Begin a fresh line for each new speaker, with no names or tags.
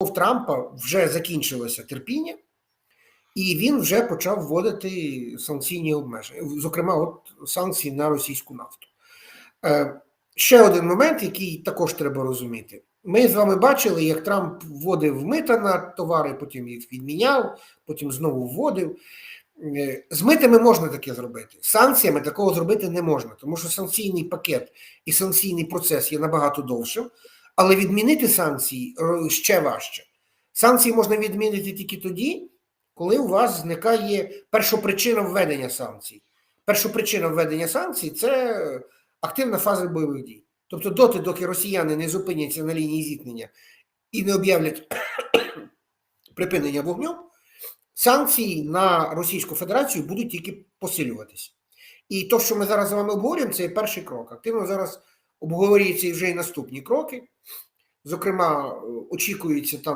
в Трампа вже закінчилося терпіння, і він вже почав вводити санкційні обмеження, зокрема, от санкції на російську нафту. Е, ще один момент, який також треба розуміти. Ми з вами бачили, як Трамп вводив мита на товари, потім їх відміняв, потім знову вводив. Е, З митами можна таке зробити. Санкціями такого зробити не можна, тому що санкційний пакет і санкційний процес є набагато довшим, але відмінити санкції ще важче. Санкції можна відмінити тільки тоді, коли у вас зникає першопричина введення санкцій. Першопричина введення санкцій це активна фаза бойових дій. Тобто, доти, доки росіяни не зупиняться на лінії зіткнення і не об'являть припинення вогню, санкції на Російську Федерацію будуть тільки посилюватися. І то, що ми зараз з вами обговорюємо, це є перший крок. Активно зараз обговорюються вже і наступні кроки. Зокрема, е, очікується там